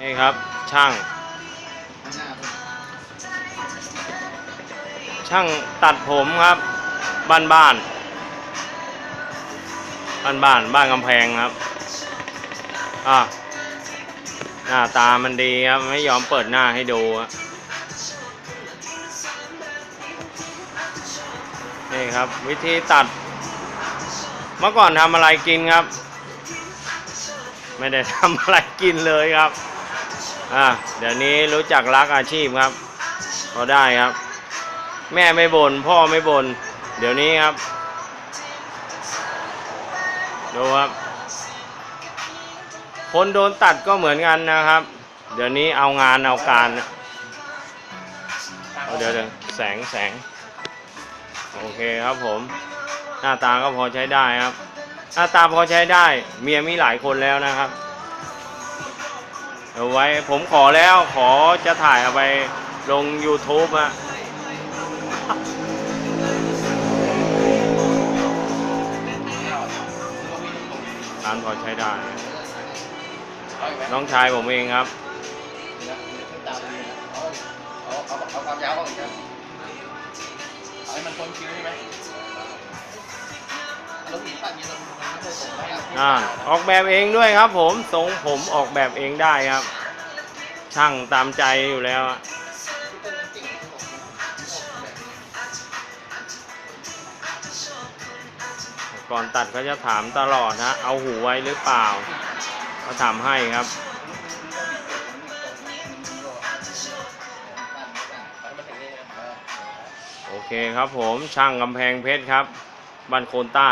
นี่ครับช่าง ช่างตัดผมครับ บ้านบ้านบ้านบ้านบ้านกำแพงครับอะหน้าตามันดีครับ ไม่ยอมเปิดหน้าให้ดูนี่ครับ วิธีตัด เมื่อก่อนทำอะไรกินครับ ไม่ได้ทำอะไรกินเลยครับ อ่าเดี๋ยวนี้รู้จักรักอาชีพครับพอได้ครับ แม่ไม่บน่นพ่อไม่บน่นเดี๋ยวนี้ครับ ดูครับ คนโดนตัดก็เหมือนกันนะครับ เดี๋ยวนี้เอางานเอาการเอาเดี๋ยวเดี๋ยวแสงแสงโอเคครับผม หน้าตาก็พอใช้ได้ครับ หน้าตาพอใช้ได้ เมียมีหลายคนแล้วนะครับ เอาไว้ผมขอแล้วขอจะถ่ายเอาไปลง YouTube อะร้านพอใช้ได้ น้องชายผมเองครับเอาเอาเอาความยาวก่อนครับเอาให้มันพ้นคิ้วใช่ไหม อะอ่าออกแบบเองด้วยครับ ผมทรงผมออกแบบเองได้ครับ ช่างตามใจอยู่แล้วอะก่อนตัดเขาจะถามตลอดนะ เอาหูไว้หรือเปล่าเขาถามให้ครับ โอเคครับผมช่างกำแพงเพชรครับบ้านโคนใต้